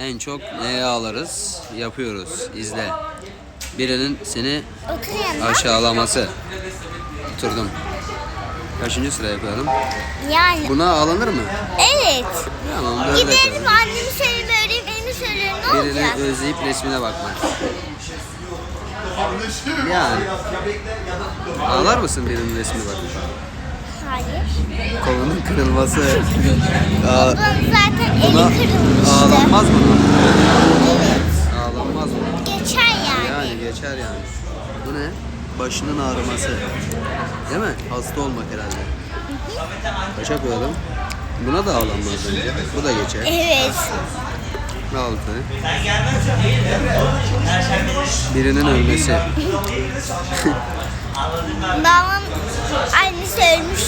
en çok neye ağlarız? Yapıyoruz. İzle. Birinin seni aşağılaması. Oturdum. Kaçıncı sıra yapalım? Yani Buna ağlanır mı? evet. Tamam böyle Gidelim yapalım. annemi söyleme öğretmenimi söyleme ne Birini olacak? özleyip resmine bakmak. Yani. Ağlar mısın birinin resmine bakınca? Hayır. Kolunun kırılması. Aa, Bunun zaten eli buna kırılmıştı. ağlanmaz mı? Evet. Ağlanmaz mı? Geçer yani. Yani geçer yani. Bu ne? Başının ağrıması. Değil mi? Hasta olmak herhalde. Kaça koyalım? Buna da ağlanmaz bence. Bu da geçer. Evet. Altı. Birinin ölmesi. Babamın annesi ölmüş.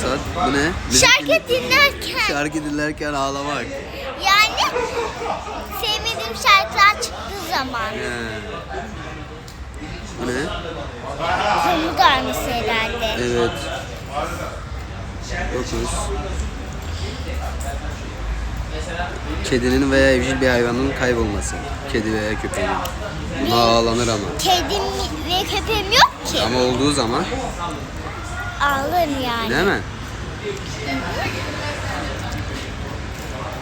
Saat. Bu ne? Müzik Şarkı dinle- dinlerken. Şarkı dinlerken ağlamak. Yani sevmediğim şarkılar çıktığı zaman. He. Bu ne? Pamuk arması herhalde. Evet. Dokuz. Kedinin veya evcil bir hayvanın kaybolması. Kedi veya köpeğin. Buna ağlanır ama. Kedim ve köpeğim yok ki. Ama olduğu zaman Ağlarım yani. değil mi?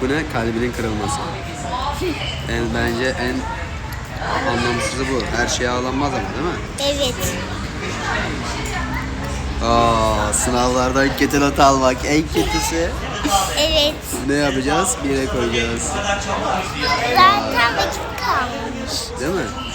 Bu ne? Kalbinin kırılması. En, bence en anlamsızı bu. Her şeye ağlanmaz ama değil mi? Evet. Aa, sınavlardan kötü not almak en kötüsü. Evet. Ne yapacağız? Bir yere koyacağız. Zaten vakit kalmamış. Değil mi?